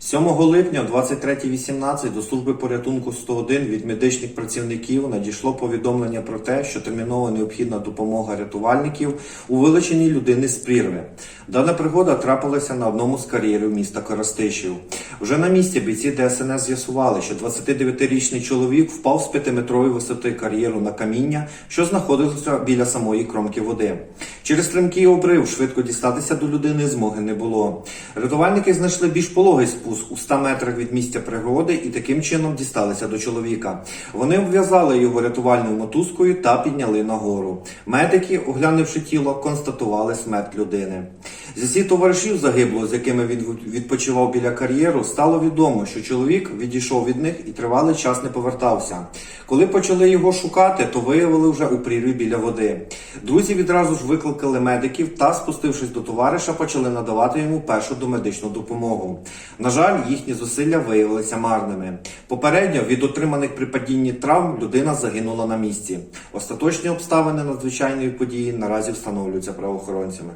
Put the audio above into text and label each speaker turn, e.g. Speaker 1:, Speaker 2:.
Speaker 1: 7 липня о 23.18 до служби порятунку 101 від медичних працівників надійшло повідомлення про те, що терміново необхідна допомога рятувальників у вилученні людини з прірви. Дана пригода трапилася на одному з кар'єрів міста Коростишів. Вже на місці бійці ДСНС з'ясували, що 29-річний чоловік впав з 5-метрової висоти кар'єру на каміння, що знаходилося біля самої кромки води. Через стрімкий обрив швидко дістатися до людини змоги не було. Рятувальники знайшли більш пологий спуск у 100 метрах від місця пригоди і таким чином дісталися до чоловіка. Вони обв'язали його рятувальною мотузкою та підняли нагору. Медики, оглянувши тіло, констатували смерть людини. Зі слів товаришів загиблого, з якими він відпочивав біля кар'єру, стало відомо, що чоловік відійшов від них і тривалий час не повертався. Коли почали його шукати, то виявили вже у прірві біля води. Друзі відразу ж викликали медиків та, спустившись до товариша, почали надавати йому першу домедичну допомогу. На жаль, їхні зусилля виявилися марними. Попередньо від отриманих при падінні травм людина загинула на місці. Остаточні обставини надзвичайної події наразі встановлюються правоохоронцями.